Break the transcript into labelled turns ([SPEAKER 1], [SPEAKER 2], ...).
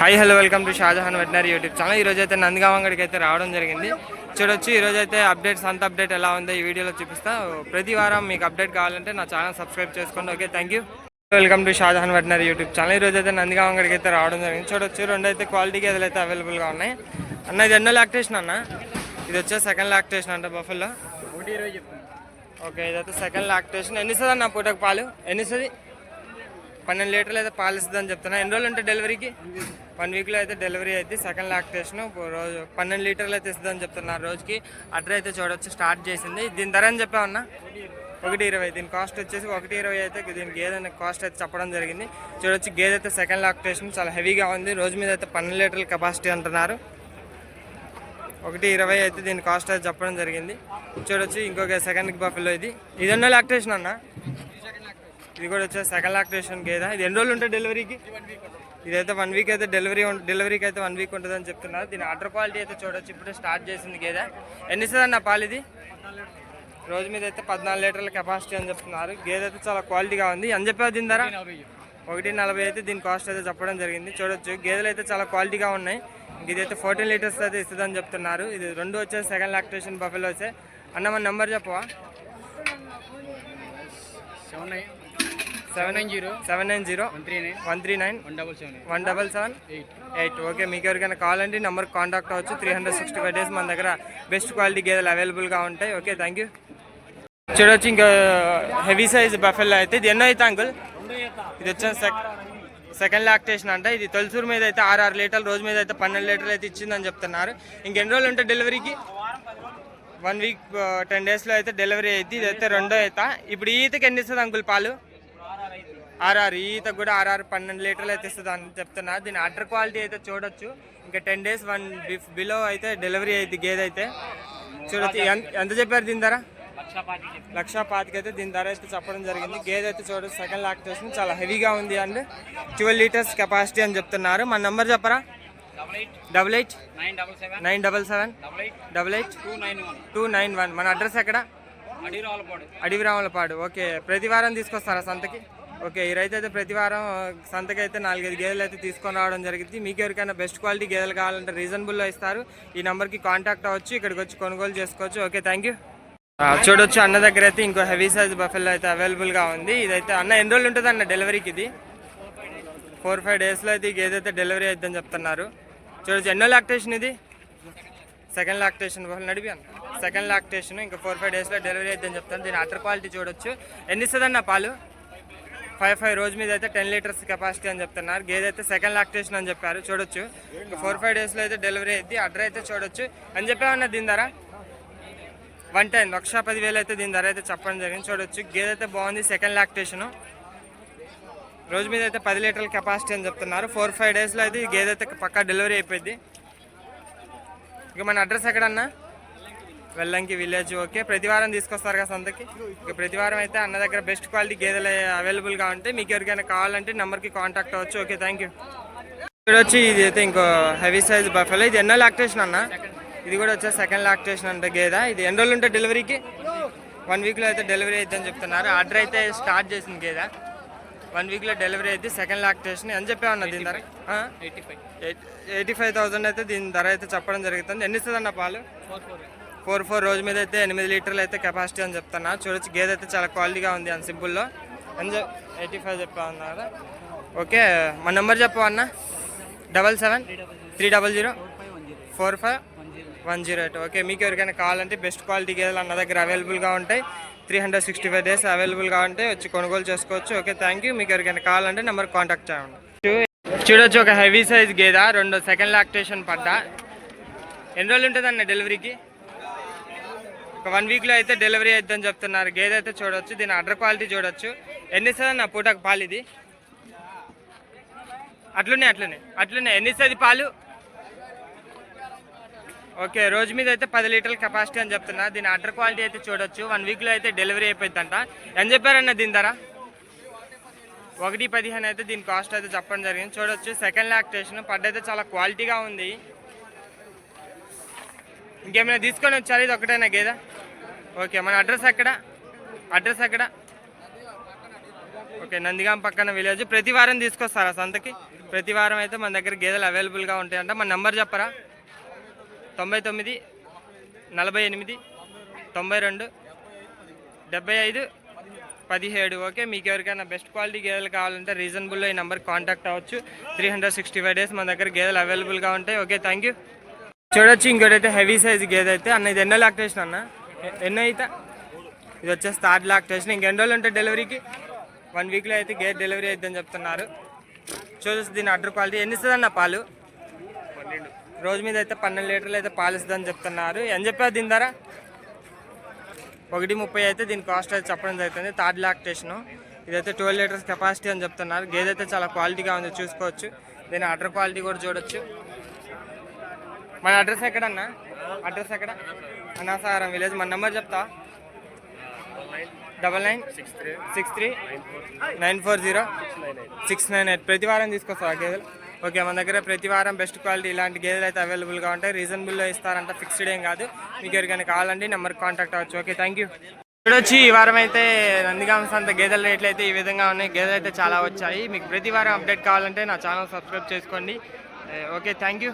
[SPEAKER 1] Hi hello welcome to Shahjahan veterinary YouTube channel. ఈ రోజు అయితే నందిగామంగడికి అయితే రావడం జరిగింది. చూడొచ్చు ఈ రోజు అయితే అప్డేట్స్ అంత అప్డేట్ ఎలా ఉందో ఈ వీడియోలో చూపిస్తా. ప్రతి వారం మీకు అప్డేట్ కావాలంటే నా ఛానల్ సబ్స్క్రైబ్ చేసుకోండి. Okay thank you welcome to Shahjahan veterinary YouTube channel. ఈ రోజు అయితే నందిగామంగడికి అయితే రావడం జరిగింది. చూడొచ్చు రెండు అయితే క్వాలిటీ గేదెలు అయితే అవైలబుల్గా ఉన్నాయి. అన్న ఇది ఎన్నో లాక్టేషన్ అన్న? ఇది వచ్చే సెకండ్ లాక్టేషన్ అంట బఫల్లో. ఓకే ఇదైతే సెకండ్ లాక్టేషన్. ఎన్ని ఇస్తుంది అన్న పూటకు పాలు? ఎన్ని ఇస్తుంది? పన్నెండు లీటర్లు అయితే పాలిస్తుంది అని చెప్తున్నా. ఎన్ని రోజులు ఉంటాయి డెలివరీకి? వన్ వీక్లో అయితే డెలివరీ అయితే సెకండ్ లాక్టేషన్ రోజు పన్నెండు లీటర్లు అయితే ఇస్తుందని చెప్తున్నారు రోజుకి. అడ్ర అయితే చూడవచ్చు స్టార్ట్ చేసింది. దీని ధర అని చెప్పామన్నా ఒకటి ఇరవై. దీని కాస్ట్ వచ్చేసి ఒకటి ఇరవై అయితే దీని గేదె కాస్ట్ అయితే చెప్పడం జరిగింది. చూడొచ్చు గేదె అయితే సెకండ్ లాక్టేషన్ చాలా హెవీగా ఉంది. రోజు మీద అయితే పన్నెండు లీటర్ల కెపాసిటీ అంటున్నారు. ఒకటి ఇరవై అయితే దీని కాస్ట్ అయితే చెప్పడం జరిగింది. చూడొచ్చు ఇంకొక సెకండ్ బఫెల్లో ఇది. ఇదన్నో లాక్టేషన్ అన్న? ఇది కూడా వచ్చే సెకండ్ లాక్టేషన్ గేదా ఇది ఎన్ని రోజులు ఉంటాయి డెలివరీకి ఇదైతే వన్ వీక్ అయితే డెలివరీ డెలివరీకి అయితే వన్ వీక్ ఉంటుందని చెప్తున్నారు. దీని ఆర్డర్ క్వాలిటీ అయితే చూడొచ్చు. ఇప్పుడే స్టార్ట్ చేసింది గేదె ఎన్ని ఇస్తుంది అన్న పాలు ఇది? రోజు మీద అయితే పద్నాలుగు లీటర్ల కెపాసిటీ అని చెప్తున్నారు. గేదె అయితే చాలా క్వాలిటీగా ఉంది. అని చెప్పేది దీని ధర? ఒకటి నలభై అయితే దీని కాస్ట్ అయితే చెప్పడం జరిగింది. చూడొచ్చు. గేదెలు అయితే చాలా క్వాలిటీగా ఉన్నాయి. ఇదైతే ఫోర్టీన్ లీటర్స్ అయితే ఇస్తుందని చెప్తున్నారు. ఇది రెండు వచ్చేసి సెకండ్ లాక్టేషన్ బఫెలో వచ్చే. అన్న మన నెంబర్ చెప్పవా?
[SPEAKER 2] Seven nine.
[SPEAKER 1] Seven
[SPEAKER 2] nine zero
[SPEAKER 1] seven nine zero
[SPEAKER 2] one three nine
[SPEAKER 1] one three nine
[SPEAKER 2] one double seven
[SPEAKER 1] one double seven
[SPEAKER 2] eight
[SPEAKER 1] eight. Okay మీకు ఎవరికైనా కావాలంటే నెంబర్ కాంటాక్ట్ అవ్వచ్చు. Three hundred sixty five days మన దగ్గర best quality గేదెలు అవైలబుల్గా ఉంటాయి. Okay thank you. చూడొచ్చు ఇంకా హెవీ సైజ్ బఫెల్లో అయితే ఇది ఎన్నో అయితే అంకుల్? ఇది వచ్చేసి సెక్ సెకండ్ లాక్టేషన్ అంట. ఇది తొలసూరు మీద అయితే ఆరు ఆరు లీటర్లు రోజు మీద అయితే పన్నెండు లీటర్లు అయితే ఇచ్చిందని చెప్తున్నారు. ఇంకెన్ని రోజులు ఉంటాయి డెలివరీకి? వన్ వీక్ టెన్ డేస్లో అయితే డెలివరీ అయితే ఇది అయితే రెండో అయితే ఇప్పుడు ఈతకి ఎన్ని ఇస్తుంది అంకుల్ పాలు? ఆర్ఆర్ ఈ ఈతకు కూడా ఆర్ఆర్ పన్నెండు లీటర్లు అయితే ఇస్తుంది అని చెప్తున్నా. దీని అటర్ క్వాలిటీ అయితే చూడొచ్చు. ఇంకా టెన్ డేస్ వన్ బిలో అయితే డెలివరీ అయితే గేదె అయితే. చూడొచ్చు. ఎంత- ఎంత చెప్పారు దీని ధర?
[SPEAKER 2] లక్ష పాతి
[SPEAKER 1] లక్ష పాతికి అయితే దీని ధర అయితే చెప్పడం జరిగింది. గేదె అయితే చూడొచ్చు. సెకండ్ లాక్టేషన్ చాలా హెవీగా ఉంది అండ్ ట్వెల్వ్ లీటర్స్ కెపాసిటీ అని చెప్తున్నారు. మన నెంబర్ చెప్పరా?
[SPEAKER 2] Double eight? Nine double seven?
[SPEAKER 1] Double
[SPEAKER 2] eight? Two nine one.
[SPEAKER 1] మన అడ్రస్ ఎక్కడ?
[SPEAKER 2] అడిరాలపాడు
[SPEAKER 1] అడవి రాములపాడు ఓకే. ప్రతి వారం తీసుకొస్తారా సంతకి? ఓకే ఈ రైతు అయితే ప్రతి వారం సంతకి అయితే నాలుగైదు గేదెలు అయితే తీసుకొని రావడం జరిగింది. మీకు ఎవరికైనా బెస్ట్ క్వాలిటీ గేదెలు కావాలంటే రీజనబుల్లో ఇస్తారు. ఈ నెంబర్కి కాంటాక్ట్ అవ్వచ్చు ఇక్కడికి వచ్చి కొనుగోలు చేసుకోవచ్చు. ఓకే థ్యాంక్ యూ చూడొచ్చు అన్న దగ్గర అయితే ఇంకో హెవీ సైజ్ బఫెల్ అయితే అవైలబుల్గా ఉంది. ఇదైతే అన్న ఎన్ని రోజులు ఉంటుంది అన్న డెలివరీకి ఇది? ఫోర్ ఫైవ్ డేస్లో అయితే గేదె అయితే డెలివరీ అవుతుందని చెప్తున్నారు. చూడొచ్చు ఎన్నో లాక్టేషన్ ఇది? సెకండ్ లాక్టేషన్ నడిపి అన్న. సెకండ్ లాక్టేషన్ ఇంకా ఫోర్ ఫైవ్ డేస్లో డెలివరీ అవుతుందని చెప్తాను దీని అటర్ క్వాలిటీ చూడొచ్చు. ఎన్ని ఇస్తుంది అన్న పాలు? ఫైవ్ ఫైవ్ రోజు మీద అయితే టెన్ లీటర్స్ కెపాసిటీ అని చెప్తున్నారు. గేదె అయితే సెకండ్ లాక్టేషన్ అని చెప్పారు. చూడొచ్చు. ఇంకా ఫోర్ ఫైవ్ డేస్లో అయితే డెలివరీ అయింది అడ్ర అయితే చూడొచ్చు. అని చెప్పేమన్నా దీని ధర? వన్ టెన్ లక్ష పదివేలు అయితే దీని ధర అయితే చెప్పడం జరిగింది. చూడొచ్చు. గేదె అయితే బాగుంది. Second lactation. రోజు మీద అయితే పది లీటర్ల కెపాసిటీ అని చెప్తున్నారు. ఫోర్ ఫైవ్ డేస్లో అయితే ఈ గేదె అయితే పక్కా డెలివరీ అయిపోయింది ఇక మన అడ్రస్ ఎక్కడన్నా? Vellanki village okay. ప్రతి వారం తీసుకొస్తారు కదా సంతకి? ప్రతి వారం అయితే అన్న దగ్గర బెస్ట్ క్వాలిటీ గేదెలు అవైలబుల్గా ఉంటాయి మీకు ఎవరికైనా కావాలంటే నెంబర్కి కాంటాక్ట్ అవ్వచ్చు. ఓకే థ్యాంక్ యూ ఇక్కడ వచ్చి ఇది అయితే ఇంకో హెవీ సైజ్ బఫెలో ఇది ఎన్నో లాక్టేషన్ అన్న? ఇది కూడా వచ్చే సెకండ్ లాక్టేషన్ అంటే గేదె? ఇది ఎన్ని రోజులు ఉంటాయి డెలివరీకి వన్ వీక్లో అయితే డెలివరీ అయిద్దని చెప్తున్నారు. ఆర్డర్ అయితే స్టార్ట్ చేసింది గేదె? వన్ వీక్లో డెలివరీ అయితే సెకండ్ లాక్టేషన్ అని చెప్పామన్నా దీని ధర?
[SPEAKER 2] Eighty five
[SPEAKER 1] eighty five thousand అయితే దీని ధర అయితే చెప్పడం జరుగుతుంది. ఎన్ని ఇస్తుంది అన్న పాలు
[SPEAKER 2] ఫోర్ ఫోర్
[SPEAKER 1] రోజు మీద అయితే ఎనిమిది లీటర్లు అయితే కెపాసిటీ అని చెప్తున్నా. చూడొచ్చు గేదె అయితే చాలా క్వాలిటీగా ఉంది అని సింపుల్లో. అని ఎయిటీ ఫైవ్ చెప్పా అన్నారు ఓకే మా నెంబర్ చెప్పు అన్న? Double seven three double zero four five one zero eight. Okay మీకు ఎవరికైనా కావాలంటే బెస్ట్ క్వాలిటీ గేదెలు అన్న దగ్గర అవైలబుల్గా ఉంటాయి. Three hundred sixty five days అవైలబుల్గా ఉంటాయి వచ్చి కొనుగోలు చేసుకోవచ్చు. Okay thank you. మీకు ఎవరికైనా కావాలంటే నెంబర్ కాంటాక్ట్ చేయండి. చూడొచ్చు ఒక హెవీ సైజ్ గేద రెండు సెకండ్ లాక్టేషన్ పడ్డా. ఎన్ని రోజులు ఉంటుంది అన్న డెలివరీకి? ఒక వన్ వీక్లో అయితే డెలివరీ అవుతుందని చెప్తున్నారు. గేదె అయితే చూడొచ్చు దీని అడ్ర క్వాలిటీ చూడొచ్చు. ఎన్నిస్తుంది నా పూటకు పాలు ఇది? అట్లునే అట్లనే అట్లనే. ఎన్నిస్తుంది పాలు? ఓకే రోజు మీద అయితే పది లీటర్ల కెపాసిటీ అని చెప్తున్నా. దీని అడ్డర్ క్వాలిటీ అయితే చూడొచ్చు. వన్ వీక్లో అయితే డెలివరీ అయిపోయిందంట ఎంత చెప్పారన్న దీని ధర? ఒకటి పదిహేను అయితే దీని కాస్ట్ అయితే చెప్పడం జరిగింది. చూడొచ్చు. సెకండ్ లాక్టేషన్ పడ్డ అయితే చాలా క్వాలిటీగా ఉంది. ఇంకేమైనా తీసుకొని వచ్చారు? ఇది ఒకటేనా గేదా? ఓకే మన అడ్రస్ ఎక్కడ? అడ్రస్ ఎక్కడ? ఓకే నందిగాం పక్కన విలేజ్. ప్రతి వారం తీసుకొస్తారా సంతకి? ప్రతి వారం అయితే మన దగ్గర గేదెలు అవైలబుల్గా ఉంటాయంట. మన నెంబర్ చెప్పరా? తొంభై తొమ్మిది నలభై ఎనిమిది తొంభై రెండు డెబ్బై ఐదు పదిహేడు. ఓకే మీకు ఎవరికైనా బెస్ట్ క్వాలిటీ గేదెలు కావాలంటే రీజనబుల్లో ఈ నెంబర్కి కాంటాక్ట్ అవ్వచ్చు. Three hundred sixty five days మన దగ్గర గేదెలు అవైలబుల్గా ఉంటాయి. ఓకే థ్యాంక్ యూ చూడొచ్చు ఇంకోటైతే హెవీ సైజ్ గేదె అయితే. అన్న ఇది ఎన్నో లాక్టేషన్ అన్న? ఎన్నో అయితే ఇది వచ్చేసి థర్డ్ లాక్టేషన్. ఇంకెన్ని రోజులు ఉంటుంది డెలివరీకి? వన్ వీక్లో అయితే గేదె డెలివరీ అయిద్దని చెప్తున్నారు. చూడొచ్చు దీని అడ్డర్ క్వాలిటీ ఎన్ని ఇస్తుంది అన్న పాలు రోజు మీద అయితే పన్నెండు లీటర్లు అయితే పాలు ఇస్తుందని చెప్తున్నారు. ఏం చెప్పారు దీని ధర? ఒకటి ముప్పై అయితే దీని కాస్ట్ అయితే చెప్పడం జరుగుతుంది. Third lactation. ఇదైతే ట్వెల్వ్ లీటర్స్ కెపాసిటీ అని చెప్తున్నారు. గేదె అయితే చాలా క్వాలిటీగా ఉంది చూసుకోవచ్చు. దీని అడ్డర్ క్వాలిటీ కూడా చూడొచ్చు. మన అడ్రస్ ఎక్కడన్నా? అడ్రస్ ఎక్కడ? అనాసారం విలేజ్ మన నెంబర్ చెప్తా? Double nine six three nine four zero six nine eight. ప్రతి వారం తీసుకొస్తావా గేదెలు? ఓకే మన దగ్గర ప్రతి వారం బెస్ట్ క్వాలిటీ ఇలాంటి గేదెలు అయితే అవైలబుల్గా ఉంటాయి. రీజనబుల్లో ఇస్తారంట ఫిక్స్డ్ ఏం కాదు. మీకు ఎవరికైనా కావాలండి నెంబర్కి కాంటాక్ట్ అవ్వచ్చు. Okay thank you. ఇక్కడ వచ్చి ఈ వారం అయితే నందిగామ సంత గేదెల రేట్లు అయితే ఈ విధంగా ఉన్నాయి. గేదెలు అయితే చాలా వచ్చాయి. మీకు ప్రతి వారం అప్డేట్ కావాలంటే నా ఛానల్ సబ్స్క్రైబ్ చేసుకోండి. Okay thank you.